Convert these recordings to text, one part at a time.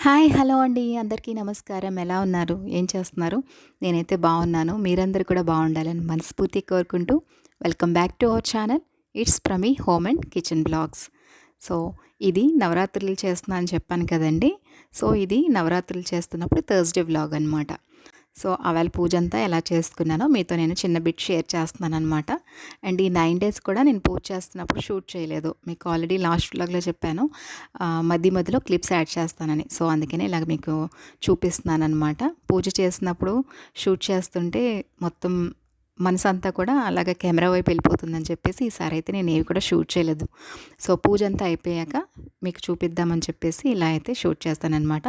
Hi hello అండి. అందరికీ నమస్కారం. ఎలా ఉన్నారు? ఏం చేస్తున్నారు? నేనైతే బాగున్నాను. మీరందరూ కూడా బాగుండాలని మనస్ఫూర్తి కోరుకుంటూ welcome back to our channel. It's Prami home and kitchen blogs. So ఇది నవరాత్రులు చేస్తున్నా అని చెప్పాను కదండి. సో ఇది నవరాత్రులు చేస్తున్నప్పుడు థర్స్డే వ్లాగ్ అనమాట సో అవేళ పూజ అంతా ఎలా చేసుకున్నానో మీతో నేను చిన్న బిట్ షేర్ చేస్తున్నాను అనమాట అండ్ ఈ నైన్ డేస్ కూడా నేను పూజ చేస్తున్నప్పుడు షూట్ చేయలేదు. మీకు ఆల్రెడీ లాస్ట్ వ్లాగ్లో చెప్పాను. మధ్య మధ్యలో క్లిప్స్ యాడ్ చేస్తానని. సో అందుకనే ఇలాగ మీకు చూపిస్తున్నాను అనమాట పూజ చేసినప్పుడు షూట్ చేస్తుంటే మొత్తం మనసు అంతా కూడా అలాగ కెమెరా వైపు వెళ్ళిపోతుందని చెప్పేసి ఈసారి అయితే నేను ఏవి కూడా షూట్ చేయలేదు. సో పూజ అంతా అయిపోయాక మీకు చూపిద్దామని చెప్పేసి ఇలా అయితే షూట్ చేస్తానన్నమాట.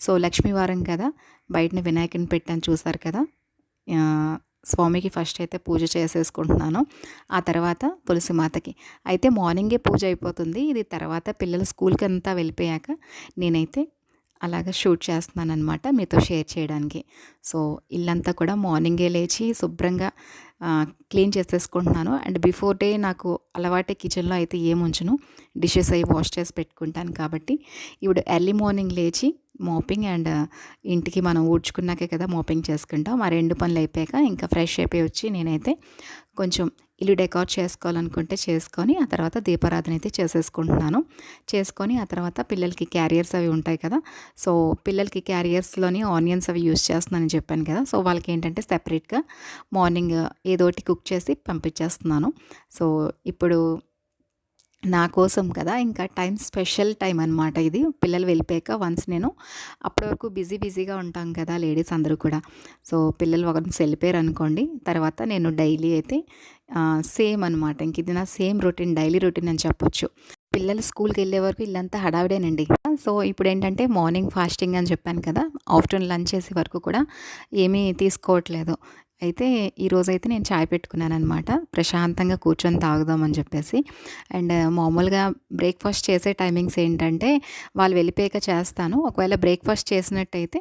సో లక్ష్మీవారం కదా బయటని వినాయకుని పెట్టాను చూసారు కదా. స్వామికి ఫస్ట్ అయితే పూజ చేసేసుకుంటున్నాను. ఆ తర్వాత తులసి మాతకి అయితే మార్నింగే పూజ అయిపోతుంది. ఇది తర్వాత పిల్లలు స్కూల్కి అంతా వెళ్ళిపోయాక నేనైతే అలాగ షూట్ చేస్తున్నాను అనమాట మీతో షేర్ చేయడానికి. సో ఇల్లంతా కూడా మార్నింగే లేచి శుభ్రంగా క్లీన్ చేసేసుకుంటున్నాను. అండ్ బిఫోర్ డే నాకు అలవాటే కిచెన్లో అయితే ఏం డిషెస్ అవి వాష్ చేసి పెట్టుకుంటాను కాబట్టి. ఇప్పుడు ఎర్లీ మార్నింగ్ లేచి మోపింగ్ అండ్ ఇంటికి మనం ఊడ్చుకున్నాకే కదా మోపింగ్ చేసుకుంటాం. ఆ రెండు పనులు అయిపోయాక ఇంకా ఫ్రెష్ అయిపోయి వచ్చి నేనైతే కొంచెం ఇల్లు డెకార్ చేసుకోవాలనుకుంటే చేసుకొని ఆ తర్వాత దీపారాధన అయితే చేసేసుకుంటున్నాను. చేసుకొని ఆ తర్వాత పిల్లలకి క్యారియర్స్ అవి ఉంటాయి కదా. సో పిల్లలకి క్యారియర్స్లోని ఆనియన్స్ అవి యూస్ చేస్తున్నానని చెప్పాను కదా. సో వాళ్ళకి ఏంటంటే సెపరేట్గా మార్నింగ్ ఏదోటి కుక్ చేసి పంపించేస్తున్నాను. సో ఇప్పుడు నా కోసం కదా ఇంకా టైం స్పెషల్ టైం అనమాట ఇది. పిల్లలు వెళ్ళిపోయాక వన్స్ నేను అప్పటి వరకు బిజీ బిజీగా ఉంటాం కదా లేడీస్ అందరూ కూడా. సో పిల్లలు వన్స్ వెళ్ళిపోయారు అనుకోండి తర్వాత నేను డైలీ అయితే సేమ్ అనమాట ఇంక ఇది నా సేమ్ రొటీన్ డైలీ రొటీన్ అని చెప్పొచ్చు. పిల్లలు స్కూల్కి వెళ్ళే వరకు ఇల్లంతా హడావిడేనండి. సో ఇప్పుడు ఏంటంటే మార్నింగ్ ఫాస్టింగ్ అని చెప్పాను కదా ఆఫ్టర్నూన్ లంచ్ చేసే వరకు కూడా ఏమీ తీసుకోవట్లేదు. అయితే ఈరోజైతే నేను చాయ్ పెట్టుకున్నాను అనమాట ప్రశాంతంగా కూర్చొని తాగుదామని చెప్పేసి. అండ్ మామూలుగా బ్రేక్ఫాస్ట్ చేసే టైమింగ్స్ ఏంటంటే వాళ్ళు వెళ్ళిపోయాక చేస్తాను. ఒకవేళ బ్రేక్ఫాస్ట్ చేసినట్టయితే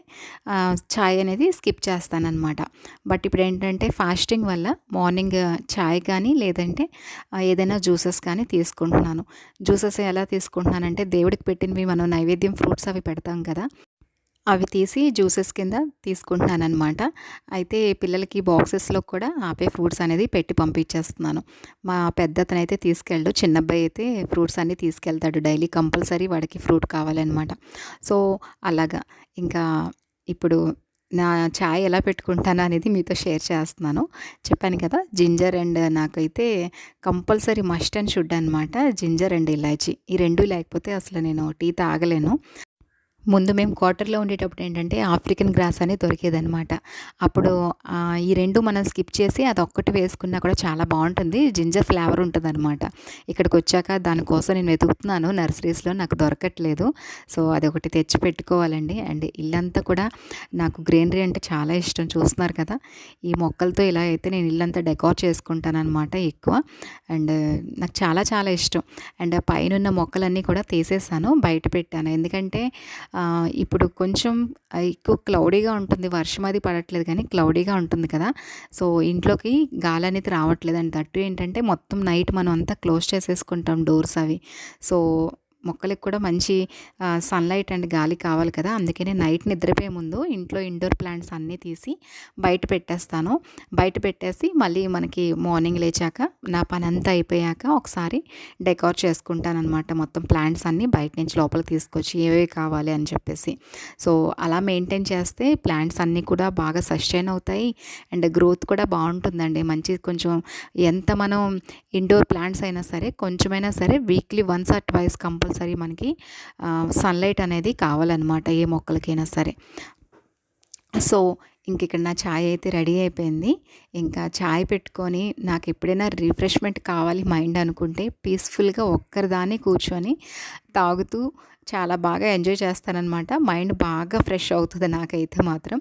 చాయ్ అనేది స్కిప్ చేస్తానన్నమాట. బట్ ఇప్పుడు ఏంటంటే ఫాస్టింగ్ వల్ల మార్నింగ్ చాయ్ కానీ లేదంటే ఏదైనా జ్యూసెస్ కానీ తీసుకుంటున్నాను. జ్యూసెస్ ఎలా తీసుకుంటున్నానంటే దేవుడికి పెట్టినవి మనం నైవేద్యం ఫ్రూట్స్ అవి పెడతాం కదా. అవి తీసి జ్యూసెస్ కింద తీసుకుంటున్నాను అనమాట అయితే పిల్లలకి బాక్సెస్లో కూడా ఆపే ఫ్రూట్స్ అనేది పెట్టి పంపించేస్తున్నాను. మా పెద్ద అతను అయితే తీసుకెళ్ళడు చిన్న అబ్బాయి అయితే ఫ్రూట్స్ అన్నీ తీసుకెళ్తాడు డైలీ. కంపల్సరీ వాడికి ఫ్రూట్ కావాలన్నమాట. సో అలాగా. ఇంకా ఇప్పుడు నా చాయ్ ఎలా పెట్టుకుంటాను అనేది మీతో షేర్ చేస్తున్నాను. చెప్పాను కదా జింజర్ అండ్ నాకైతే కంపల్సరీ మస్ట్ అండ్ షుడ్ అనమాట జింజర్ అండ్ ఇలాచీ. ఈ రెండు లేకపోతే అసలు నేను టీ తాగలేను. ముందు మేము క్వార్టర్లో ఉండేటప్పుడు ఏంటంటే ఆఫ్రికన్ గ్రాస్ అని దొరికేదనమాట అప్పుడు ఈ రెండు మనం స్కిప్ చేసి అది ఒక్కటి వేసుకున్నా కూడా చాలా బాగుంటుంది. జింజర్ ఫ్లేవర్ ఉంటుంది అనమాట ఇక్కడికి వచ్చాక దానికోసం నేను వెతుకుతున్నాను. నర్సరీస్లో నాకు దొరకట్లేదు. సో అది ఒకటి తెచ్చి పెట్టుకోవాలండి. అండ్ ఇల్లంతా కూడా నాకు గ్రీనరీ అంటే చాలా ఇష్టం. చూస్తున్నారు కదా? ఈ మొక్కలతో ఇలా అయితే నేను ఇల్లంతా డెకార్ చేసుకుంటాను అనమాట ఎక్కువ. అండ్ నాకు చాలా చాలా ఇష్టం. అండ్ పైన ఉన్న మొక్కలన్నీ కూడా తీసేసాను. బయట పెట్టాను. ఎందుకంటే ఇప్పుడు కొంచెం ఎక్కువ క్లౌడీగా ఉంటుంది. వర్షం అది పడట్లేదు కానీ క్లౌడీగా ఉంటుంది కదా. సో ఇంట్లోకి గాలి అనేది రావట్లేదు. అండ్ దట్టు ఏంటంటే మొత్తం నైట్ మనం అంతా క్లోజ్ చేసేసుకుంటాం డోర్స్ అవి. సో మొక్కలకు కూడా మంచి సన్లైట్ అండ్ గాలి కావాలి కదా. అందుకనే నైట్ నిద్రపోయే ముందు ఇంట్లో ఇండోర్ ప్లాంట్స్ అన్నీ తీసి బయట పెట్టేస్తాను. బయట పెట్టేసి మళ్ళీ మనకి మార్నింగ్ లేచాక నా పని అంతా అయిపోయాక ఒకసారి డెకార్ చేసుకుంటానమాట మొత్తం ప్లాంట్స్ అన్నీ బయట నుంచి లోపల తీసుకొచ్చి ఏవేవి కావాలి అని చెప్పేసి. సో అలా మెయింటైన్ చేస్తే ప్లాంట్స్ అన్నీ కూడా బాగా సస్టైన్ అవుతాయి. అండ్ గ్రోత్ కూడా బాగుంటుందండి. మంచి కొంచెం ఎంత మనం ఇండోర్ ప్లాంట్స్ అయినా సరే కొంచెమైనా సరే weekly once or twice compulsory మనకి సన్లైట్ అనేది కావాలన్నమాట ఏ మొక్కలకైనా సరే. సో ఇంక ఇక్కడ నా ఛాయ్ అయితే రెడీ అయిపోయింది. ఇంకా ఛాయ్ పెట్టుకొని నాకు ఎప్పుడైనా రిఫ్రెష్మెంట్ కావాలి మైండ్ అనుకుంటే పీస్ఫుల్గా ఒక్కరిదాన్ని కూర్చొని తాగుతూ చాలా బాగా ఎంజాయ్ చేస్తానన్నమాట. మైండ్ బాగా ఫ్రెష్ అవుతుంది నాకైతే మాత్రం.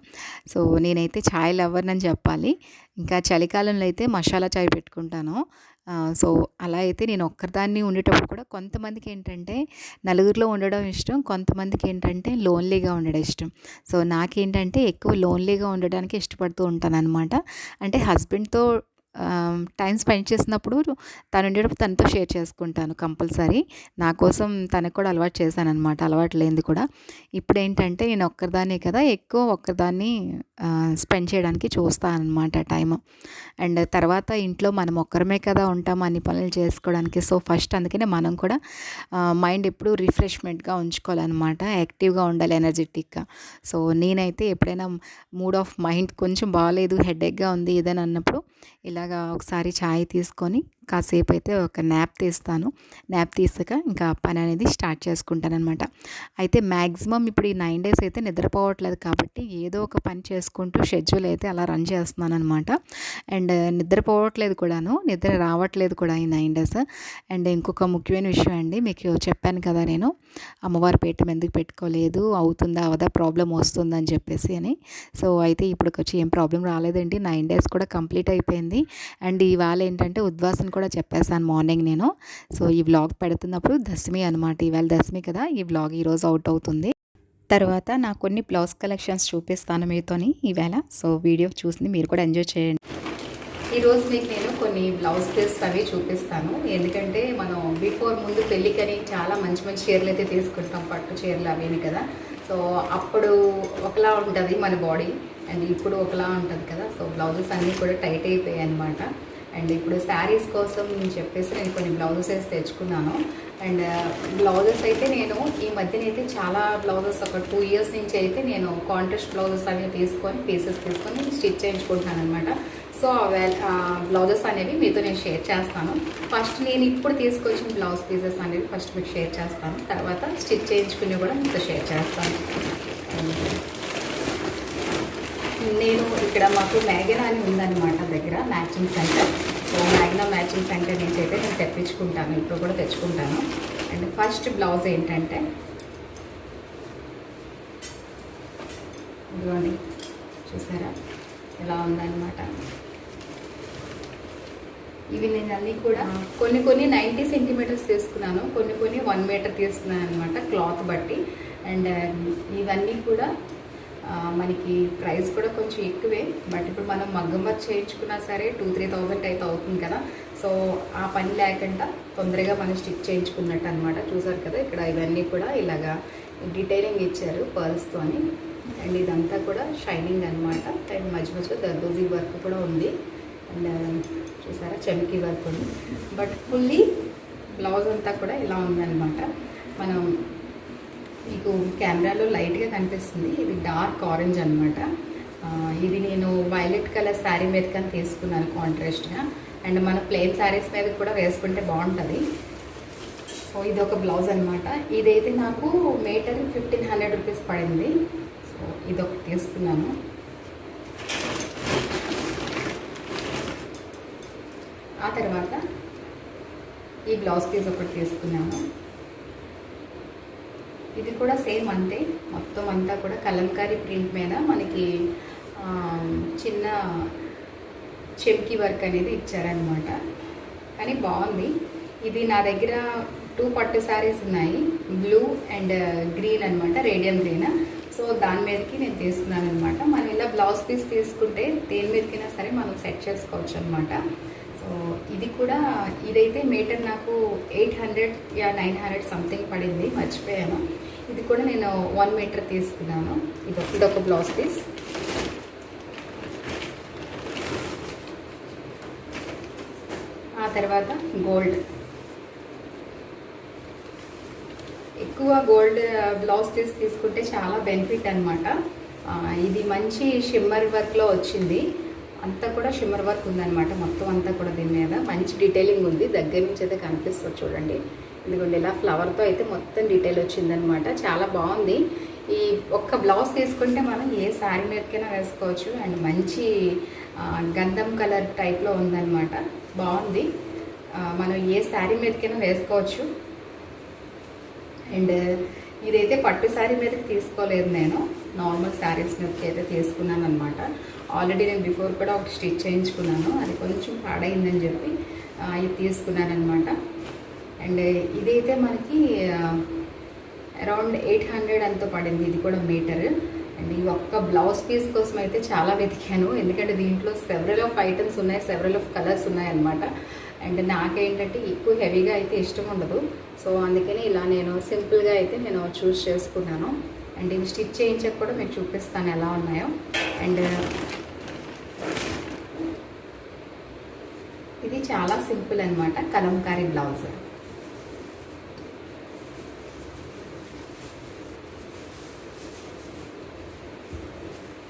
సో నేనైతే ఛాయ్ లవర్నని చెప్పాలి. ఇంకా చలికాలంలో అయితే మసాలా చాయ్ పెట్టుకుంటాను. సో అలా అయితే నేను ఒక్కరిదాన్ని ఉండేటప్పుడు కూడా కొంతమందికి ఏంటంటే నలుగురిలో ఉండడం ఇష్టం కొంతమందికి ఏంటంటే లోన్లీగా ఉండడం ఇష్టం. సో నాకేంటంటే ఎక్కువ లోన్లీగా ఉండడానికి ఇష్టపడుతూ ఉంటాను అనమాట అంటే హస్బెండ్తో టైం స్పెండ్ చేసినప్పుడు తను ఉండేటప్పుడు తనతో షేర్ చేసుకుంటాను కంపల్సరీ. నా కోసం తనకు కూడా అలవాటు చేశాననమాట అలవాటు లేనిది కూడా. ఇప్పుడు ఏంటంటే నేను ఒక్కదాన్నే కదా ఎక్కువ ఒక్కదాన్ని స్పెండ్ చేయడానికి చూస్తాను అనమాట టైం అండ్ తర్వాత ఇంట్లో మనం ఒక్కరమే కదా ఉంటాం అన్ని పనులు చేసుకోవడానికి సో ఫస్ట్ అందుకనే మనం కూడా మైండ్ ఎప్పుడు రిఫ్రెష్మెంట్గా ఉంచుకోవాలన్నమాట యాక్టివ్గా ఉండాలి ఎనర్జెటిక్గా. సో నేనైతే ఎప్పుడైనా మూడ్ ఆఫ్ మైండ్ కొంచెం బాగాలేదు హెడేక్గా ఉంది ఇదని అన్నప్పుడు ఇలాగా ఒకసారి ఛాయ్ తీసుకొని కాసేపు అయితే ఒక న్యాప్ తీస్తాను. న్యాప్ తీసాక ఇంకా పని అనేది స్టార్ట్ చేసుకుంటాను అనమాట అయితే మ్యాక్సిమం ఇప్పుడు ఈ నైన్ డేస్ అయితే నిద్రపోవట్లేదు కాబట్టి ఏదో ఒక పని చేసుకుంటూ షెడ్యూల్ అయితే అలా రన్ చేస్తున్నాను అనమాట అండ్ నిద్రపోవట్లేదు కూడాను. నిద్ర రావట్లేదు కూడా ఈ నైన్ డేస్. అండ్ ఇంకొక ముఖ్యమైన విషయం అండి మీకు చెప్పాను కదా నేను అమ్మవారి పీఠం ఎందుకు పెట్టుకోలేదు? అవుతుందా? అవదా? ప్రాబ్లం వస్తుందని చెప్పేసి అని. సో అయితే ఇప్పటికొచ్చి ఏం ప్రాబ్లం రాలేదండి. నైన్ డేస్ కూడా కంప్లీట్ అయిపోయింది. అండ్ ఇవాళ ఏంటంటే ఉద్వాసన కూడా చెప్పేశాను మార్నింగ్ నేను. సో ఈ వ్లాగ్ పెడుతున్నప్పుడు దశమి అనమాట ఇవాళ దశమి కదా ఈ వ్లాగ్ ఈరోజు అవుట్ అవుతుంది. తర్వాత నా కొన్ని బ్లౌజ్ కలెక్షన్స్ చూపిస్తాను మీతోని ఈవేళ సో వీడియో చూసి మీరు కూడా ఎంజాయ్ చేయండి. ఈరోజు మీకు నేను కొన్ని బ్లౌజ్ పీస్ అవి చూపిస్తాను. ఎందుకంటే మనం బిఫోర్ ముందు పెళ్ళికని చాలా మంచి మంచి చీరలు అయితే తీసుకుంటాం. పట్టు చీరలు అవేవి కదా. సో అప్పుడు ఒకలా ఉంటుంది మన బాడీ. అండ్ ఇప్పుడు ఒకలా ఉంటుంది కదా. సో బ్లౌజెస్ అన్నీ కూడా టైట్ అయిపోయాయి అనమాట అండ్ ఇప్పుడు శారీస్ కోసం చెప్పేసి నేను కొన్ని బ్లౌజెస్ వేసి తెచ్చుకున్నాను. అండ్ బ్లౌజెస్ అయితే నేను ఈ మధ్యనైతే చాలా బ్లౌజెస్ ఒక టూ ఇయర్స్ నుంచి అయితే నేను కాంట్రాస్ట్ బ్లౌజెస్ అనేవి తీసుకొని పీసెస్ తీసుకొని స్టిచ్ చేయించుకుంటున్నాను అనమాట సో బ్లౌజెస్ అనేవి మీతో నేను షేర్ చేస్తాను. ఫస్ట్ నేను ఇప్పుడు తీసుకొచ్చిన బ్లౌజ్ పీసెస్ అనేవి ఫస్ట్ మీకు షేర్ చేస్తాను. తర్వాత స్టిచ్ చేయించుకుని కూడా మీతో షేర్ చేస్తాను నేను ఇక్కడ మాకు మ్యాగనా అని ఉందన్నమాట దగ్గర matching centre so Magna matching centre నుంచి అయితే నేను తెప్పించుకుంటాను ఇప్పుడు కూడా తెచ్చుకుంటాను. అండ్ ఫస్ట్ బ్లౌజ్ ఏంటంటే ఇదిగోండి చూసారా? ఎలా ఉందన్నమాట. ఇవి నేను అన్నీ కూడా కొన్ని కొన్ని నైంటీ సెంటీమీటర్స్ తీసుకున్నాను కొన్ని కొన్ని వన్ మీటర్ తీసుకున్నాను అనమాట క్లాత్ బట్టి. అండ్ ఇవన్నీ కూడా మనకి ప్రైస్ కూడా కొంచెం ఎక్కువే. బట్ ఇప్పుడు మనం మగ్గం వర్క్ చేయించుకున్నా సరే టూ త్రీ థౌజండ్ అయితే అవుతుంది కదా. సో ఆ పని లేకుండా తొందరగా మనం స్టిచ్ చేయించుకున్నట్టు అనమాట చూసారు కదా ఇక్కడ ఇవన్నీ కూడా ఇలాగా డీటెయిలింగ్ ఇచ్చారు పర్ల్స్తోని అండ్ ఇదంతా కూడా షైనింగ్ అనమాట అండ్ మధ్య మధ్యలో దర్దోజీ వర్క్ కూడా ఉంది. అండ్ చూసారా చెమికి వర్క్ ఉంది. బట్ ఫుల్లీ బ్లౌజ్ అంతా కూడా ఇలా ఉందన్నమాట. మనం మీకు కెమెరాలో లైట్గా కనిపిస్తుంది. ఇది డార్క్ ఆరెంజ్ అనమాట ఇది నేను వైలెట్ కలర్ శారీ మీద కానీ తీసుకున్నాను కాంట్రాస్ట్గా. అండ్ మన ప్లెయిన్ శారీస్ మీద కూడా వేసుకుంటే బాగుంటుంది. సో ఇది ఒక బ్లౌజ్ అనమాట ఇదైతే నాకు మీటర్ ఫిఫ్టీన్ హండ్రెడ్ రూపీస్ పడింది. సో ఇది ఒకటి తీసుకున్నాను. ఆ తర్వాత ఈ బ్లౌజ్ పీస్ ఒకటి తీసుకున్నాను. ఇది కూడా సేమ్ అంతే. మొత్తం అంతా కూడా కలంకారీ ప్రింట్ మీద మనకి చిన్న చెమ్కి వర్క్ అనేది ఇచ్చారనమాట కానీ బాగుంది. ఇది నా దగ్గర టూ పట్టు శారీస్ ఉన్నాయి. బ్లూ అండ్ గ్రీన్ అనమాట రేడియం గ్రీన్. సో దాని మీదకి నేను తీసుకున్నాను అనమాట మనం ఇలా బ్లౌజ్ పీస్ తీసుకుంటే దేని మీదకైనా సరే మనం సెట్ చేసుకోవచ్చు అనమాట ఇది కూడా ఇదైతే మీటర్ నాకు eight hundred yeah nine hundred something పడింది మర్చిపోయాను. ఇది కూడా నేను వన్ మీటర్ తీసుకున్నాను. ఇది ఇదొక బ్లౌజ్ పీస్ ఆ తర్వాత గోల్డ్ ఎక్కువ గోల్డ్ బ్లౌజ్ పీస్ తీసుకుంటే చాలా బెనిఫిట్ అనమాట ఇది మంచి షిమ్మర్ వర్క్లో వచ్చింది. అంతా కూడా షిమ్మర్ వర్క్ ఉందన్నమాట. మొత్తం అంతా కూడా దీని మీద మంచి డీటెయిలింగ్ ఉంది. దగ్గర నుంచి అయితే కనిపిస్తుంది చూడండి. ఇదిగోండి ఇలా ఫ్లవర్తో అయితే మొత్తం డీటెయిల్ వచ్చిందనమాట చాలా బాగుంది. ఈ ఒక్క బ్లౌజ్ తీసుకుంటే మనం ఏ శారీ మీదకైనా వేసుకోవచ్చు. అండ్ మంచి గంధం కలర్ టైప్లో ఉందన్నమాట. బాగుంది. మనం ఏ శారీ మీదకైనా వేసుకోవచ్చు. అండ్ ఇదైతే పట్టు శారీ మీదకి తీసుకోలేదు నేను. నార్మల్ శారీస్ మీదకి అయితే తీసుకున్నాను అనమాట ఆల్రెడీ నేను బిఫోర్ కూడా ఒక స్టిచ్ చేయించుకున్నాను. అది కొంచెం పాడైందని చెప్పి ఇది తీసుకున్నాను అనమాట అండ్ ఇదైతే మనకి అరౌండ్ ఎయిట్ హండ్రెడ్ ఎంతో పడింది. ఇది కూడా మీటర్. అండ్ ఈ ఒక్క బ్లౌజ్ పీస్ కోసం అయితే చాలా వెతికాను. ఎందుకంటే దీంట్లో సెవరల్ ఆఫ్ ఐటమ్స్ ఉన్నాయి సెవరల్ ఆఫ్ కలర్స్ ఉన్నాయన్నమాట అండ్ నాకేంటంటే ఎక్కువ హెవీగా అయితే ఇష్టం ఉండదు. సో అందుకని ఇలా నేను సింపుల్గా అయితే నేను చూస్ చేసుకున్నాను. అండ్ ఇవి స్టిచ్ చేయించక కూడా మీకు చూపిస్తాను ఎలా ఉన్నాయో. అండ్ ఇది చాలా సింపుల్ అనమాట కలంకారీ బ్లౌజ్.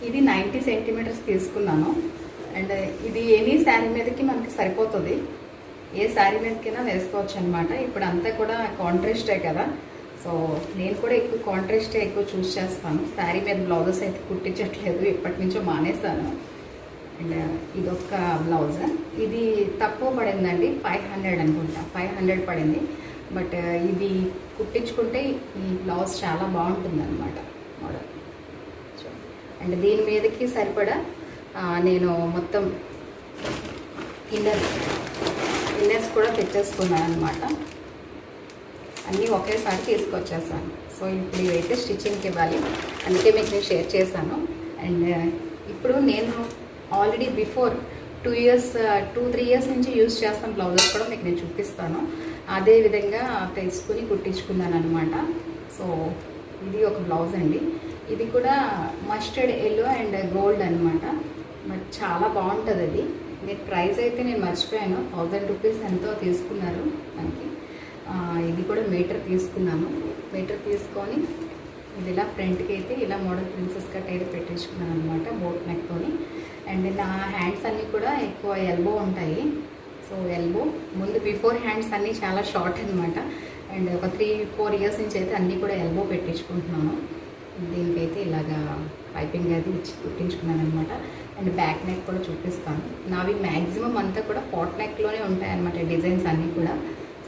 ఇది నైంటీ సెంటీమీటర్స్ తీసుకున్నాను. అండ్ ఇది ఏమీ శారీ మీదకి మనకి సరిపోతుంది. ఏ శారీ మీదకైనా వేసుకోవచ్చు అనమాట ఇప్పుడు అంతా కూడా కాంట్రాస్టే కదా. సో నేను కూడా ఎక్కువ కాంట్రాస్టే ఎక్కువ చూస్ చేస్తాను. శారీ మీద బ్లౌజెస్ అయితే కుట్టించట్లేదు. ఎప్పటి నుంచో మానేశాను. అండ్ ఇదొక బ్లౌజ్. ఇది తక్కువ పడిందండి ఫైవ్ హండ్రెడ్ అనుకుంటా. ఫైవ్ హండ్రెడ్ పడింది. బట్ ఇది కుట్టించుకుంటే ఈ బ్లౌజ్ చాలా బాగుంటుంది అనమాట మోడల్ అండ్ దీని మీదకి సరిపడా నేను మొత్తం ఇన్నర్ ఇన్నర్స్ కూడా తెచ్చేసుకున్నాను అనమాట అన్నీ ఒకేసారి తీసుకొచ్చేసాను. సో ఇప్పుడు ఇవైతే స్టిచ్చింగ్కి ఇవ్వాలి. అందుకే మీకు నేను షేర్ చేశాను. అండ్ ఇప్పుడు నేను already before two years two three years నుంచి యూజ్ చేస్తాను బ్లౌజెస్ కూడా మీకు నేను చూపిస్తాను. అదే విధంగా తెచ్చుకుని కుట్టించుకున్నాను అనమాట సో ఇది ఒక బ్లౌజ్ అండి. ఇది కూడా మస్టర్డ్ ఎల్లో అండ్ గోల్డ్ అనమాట బట్ చాలా బాగుంటుంది అది. నేను ప్రైస్ అయితే నేను మర్చిపోయాను. థౌజండ్ రూపీస్ ఎంతో తీసుకున్నారు మనకి ఇది కూడా మీటర్ తీసుకున్నాను. మీటర్ తీసుకొని ఇది ఇలా ఫ్రంట్కి అయితే ఇలా మోడల్ ప్రిన్సెస్ కట్ అయితే పెట్టించుకున్నాను అనమాట బోట్ నెక్తోని అండ్ నా హ్యాండ్స్ అన్నీ కూడా ఎక్కువ ఎల్బో ఉంటాయి. సో ఎల్బో ముందు బిఫోర్ హ్యాండ్స్ అన్నీ చాలా షార్ట్ అనమాట అండ్ ఒక త్రీ ఫోర్ ఇయర్స్ నుంచి అయితే అన్నీ కూడా ఎల్బో పెట్టించుకుంటున్నాను. దీనికైతే ఇలాగా పైపింగ్ అది ఇచ్చి కుట్టించుకున్నాను అనమాట అండ్ బ్యాక్ నెక్ కూడా చూపిస్తాను. నావి మ్యాక్సిమం అంతా కూడా పాట్ నెక్లోనే ఉంటాయన్నమాట డిజైన్స్ అన్నీ కూడా.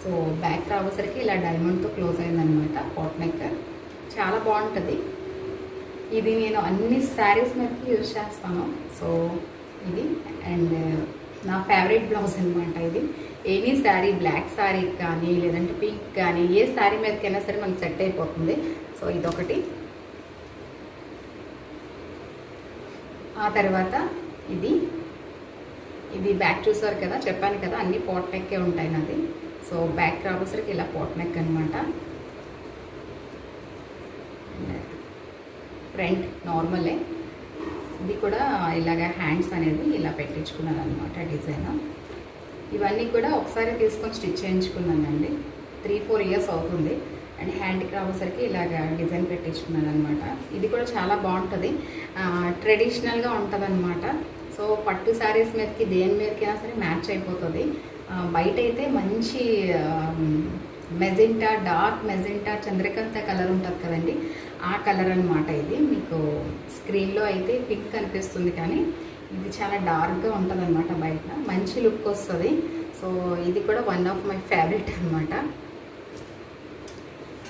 సో బ్యాక్ రావసరికి ఇలా డైమండ్తో క్లోజ్ అయిందనమాట పాట్ నెక్. చాలా బాగుంటుంది. ఇది నేను అన్ని శారీస్ మీదకి యూజ్ చేస్తాను. సో ఇది అండ్ నా ఫేవరెట్ బ్లౌజ్ అనమాట ఇది. ఎనీ శారీ బ్లాక్ శారీ కానీ లేదంటే పింక్ కానీ ఏ శారీ మీదకైనా సరే మనకు సెట్ అయిపోతుంది. సో ఇదొకటి. ఆ తర్వాత ఇది. ఇది బ్యాక్ చూసారు కదా చెప్పాను కదా అన్ని పోట్ నెక్కే ఉంటాయి నాది. సో బ్యాక్ రాబోసరికి ఇలా పోట్ నెక్ అనమాట ఫ్రంట్ నార్మలే ఇది కూడా ఇలాగ హ్యాండ్స్ అనేది ఇలా పెట్టించుకున్నాను అనమాట డిజైన్. ఇవన్నీ కూడా ఒకసారి తీసుకొని స్టిచ్ చేయించుకున్నానండి. త్రీ ఫోర్ ఇయర్స్ అవుతుంది. అండ్ హ్యాండ్కి రావసరికి ఇలాగ డిజైన్ పెట్టించుకున్నాను అనమాట ఇది కూడా చాలా బాగుంటుంది. ట్రెడిషనల్గా ఉంటుంది అనమాట సో పట్టు శారీస్ మీదకి దేని మీదకైనా సరే మ్యాచ్ అయిపోతుంది. బయట అయితే మంచి magenta dark magenta Chandrakanta colour ఉంటుంది కదండి. ఆ కలర్ అనమాట ఇది. మీకు స్క్రీన్లో అయితే పింక్ కనిపిస్తుంది కానీ ఇది చాలా డార్క్గా ఉంటుంది అనమాట బయట. మంచి లుక్ వస్తుంది. సో ఇది కూడా వన్ ఆఫ్ మై ఫేవరెట్ అనమాట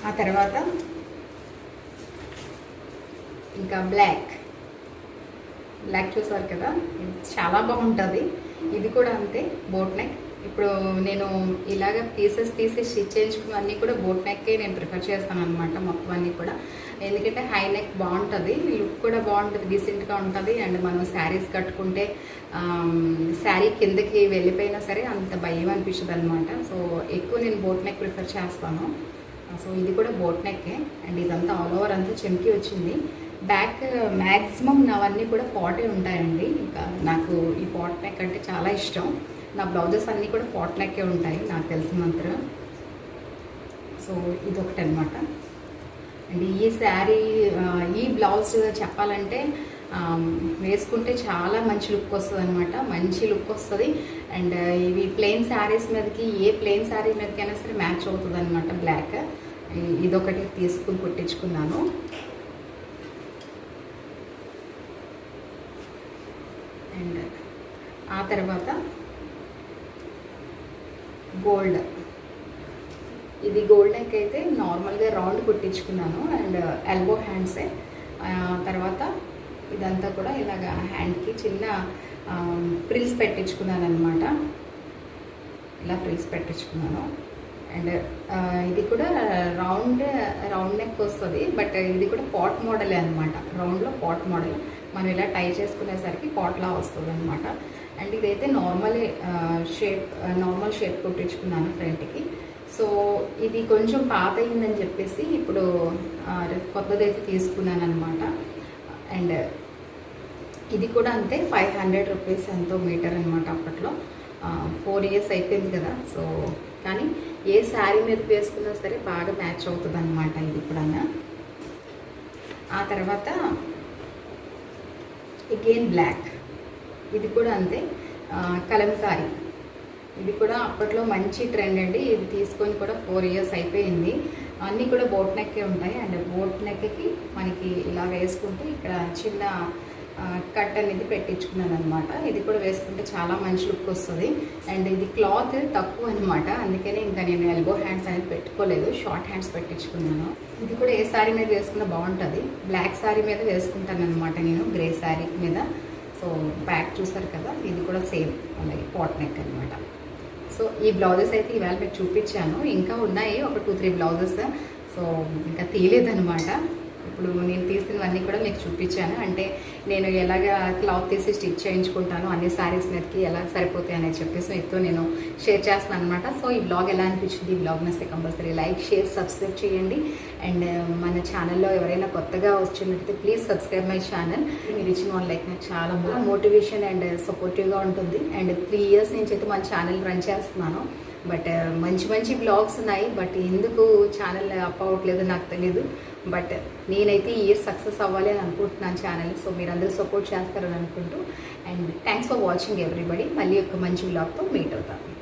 ఆ తర్వాత ఇంకా బ్లాక్. బ్లాక్ చూసారు కదా? ఇది చాలా బాగుంటుంది. ఇది కూడా అంతే బోట్ నెక్. ఇప్పుడు నేను ఇలాగ పీసెస్ తీసి స్టిచ్ చేయించుకున్న అన్నీ కూడా బోట్ నెక్కే నేను ప్రిఫర్ చేస్తాను అనమాట మొత్తం అన్నీ కూడా. ఎందుకంటే హై నెక్ బాగుంటుంది లుక్ కూడా బాగుంటుంది డీసెంట్గా ఉంటుంది. అండ్ మనం శారీస్ కట్టుకుంటే శారీ కిందకి వెళ్ళిపోయినా సరే అంత భయం అనిపించదు అనమాట సో ఎక్కువ నేను బోట్ నెక్ ప్రిఫర్ చేస్తాను. Uh, సో ఇది కూడా బోట్ నెక్కే అండ్ ఇదంతా ఆల్ ఓవర్ అంతా చెమ్కి వచ్చింది. బ్యాక్ మ్యాక్సిమం నావన్నీ కూడా పాటే ఉంటాయండి. ఇంకా నాకు ఈ పాట్ నెక్ అంటే చాలా ఇష్టం. నా బ్లౌజెస్ అన్నీ కూడా పాట్ నెక్కే ఉంటాయి నాకు తెలిసినంత సో ఇది ఒకటి అనమాట అండ్ ఈ శారీ ఈ బ్లౌజ్ చెప్పాలంటే వేసుకుంటే చాలా మంచి లుక్ వస్తుంది అనమాట మంచి లుక్ వస్తుంది. అండ్ ఇవి ప్లెయిన్ శారీస్ మీదకి ఏ ప్లెయిన్ శారీ మీదకైనా సరే మ్యాచ్ అవుతుంది అనమాట బ్లాక్ ఇదొకటి తీసుకుని కుట్టించుకున్నాను. అండ్ ఆ తర్వాత గోల్డ్. ఇది గోల్డ్ నెక్ అయితే నార్మల్గా రౌండ్ కుట్టించుకున్నాను అండ్ ఎల్బో హ్యాండ్సే తర్వాత ఇదంతా కూడా ఇలాగ హ్యాండ్కి చిన్న ప్రిల్స్ పెట్టించుకున్నాను అనమాట ఇలా ప్రిల్స్ పెట్టించుకున్నాను. అండ్ ఇది కూడా రౌండ్ రౌండ్ నెక్ వస్తుంది బట్ ఇది కూడా పాట్ మోడలే అనమాట రౌండ్లో పాట్ మోడల్ మనం ఇలా టై చేసుకునేసరికి పాట్లా వస్తుంది అనమాట అండ్ ఇదైతే నార్మల్ షేప్ నార్మల్ షేప్ కుట్టించుకున్నాను ఫ్రంట్కి సో ఇది కొంచెం పాత అయిందని చెప్పేసి ఇప్పుడు కొత్తదైతే తీసుకున్నాను అనమాట అండ్ ఇది కూడా అంతే ఫైవ్ హండ్రెడ్ రూపీస్ ఎంతో మీటర్ అనమాట అప్పట్లో. ఫోర్ ఇయర్స్ అయిపోయింది కదా సో కానీ ఏ శారీ మీద వేసుకున్నా సరే బాగా మ్యాచ్ అవుతుంది అనమాట ఇది కూడా ఆ తర్వాత అగైన్ బ్లాక్. ఇది కూడా అంతే కలంకారీ. ఇది కూడా అప్పట్లో మంచి ట్రెండ్ అండి. ఇది తీసుకొని కూడా ఫోర్ ఇయర్స్ అయిపోయింది. అన్నీ కూడా బోట్ నెక్కే ఉంటాయి. అండ్ బోట్ నెక్కి మనకి ఇలా వేసుకుంటే ఇక్కడ చిన్న కట్ అనేది పెట్టించుకున్నాను అనమాట ఇది కూడా వేసుకుంటే చాలా మంచి లుక్ వస్తుంది. అండ్ ఇది క్లాత్ తక్కువ అనమాట అందుకనే ఇంకా నేను ఎల్బో హ్యాండ్స్ అనేది పెట్టుకోలేదు. షార్ట్ హ్యాండ్స్ పెట్టించుకున్నాను. ఇది కూడా ఏ శారీ మీద వేసుకున్నా బాగుంటుంది. బ్లాక్ శారీ మీద వేసుకుంటాను అనమాట నేను. గ్రే శారీ మీద. సో బ్యాక్ చూసారు కదా? ఇది కూడా సేమ్ అలాగే పాట్ నెక్ అనమాట సో ఈ బ్లౌజెస్ అయితే ఈవేళ మీకు చూపించాను. ఇంకా ఉన్నాయి ఒక టూ త్రీ బ్లౌజెస్. సో ఇంకా తీయలేదనమాట ఇప్పుడు నేను తీసినవన్నీ కూడా మీకు చూపించాను. అంటే నేను ఎలాగ క్లాత్ తీసి స్టిచ్ చేయించుకుంటాను అన్ని శారీస్ మీదకి ఎలా సరిపోతాయి అనేది చెప్పేసి మీతో నేను షేర్ చేస్తాను అనమాట సో ఈ బ్లాగ్ ఎలా అనిపించింది? ఈ బ్లాగ్ నస్తే కంపల్సరీ లైక్ షేర్ సబ్స్క్రైబ్ చేయండి. అండ్ uh, మన ఛానల్లో ఎవరైనా కొత్తగా వచ్చినట్లయితే ప్లీజ్ సబ్స్క్రైబ్ మై ఛానల్ మీరు ఇచ్చిన వాళ్ళ లైక్ నాకు చాలా బాగా మోటివేషన్ అండ్ సపోర్టివ్గా ఉంటుంది. అండ్ త్రీ ఇయర్స్ నుంచి అయితే మన ఛానల్ రన్ చేస్తున్నాను. బట్ uh, మంచి మంచి బ్లాగ్స్ ఉన్నాయి. బట్ ఎందుకు ఛానల్ అప్ అవ్వట్లేదు నాకు తెలీదు. బట్ నేనైతే ఈ ఇయర్ సక్సెస్ అవ్వాలి అని అనుకుంటున్నాను ఛానల్ సో మీరు అందరూ సపోర్ట్ చేస్తారని అనుకుంటూ. And thanks for watching everybody మళ్ళీ ఒక మంచి బ్లాగ్తో మీట్ అవుతాను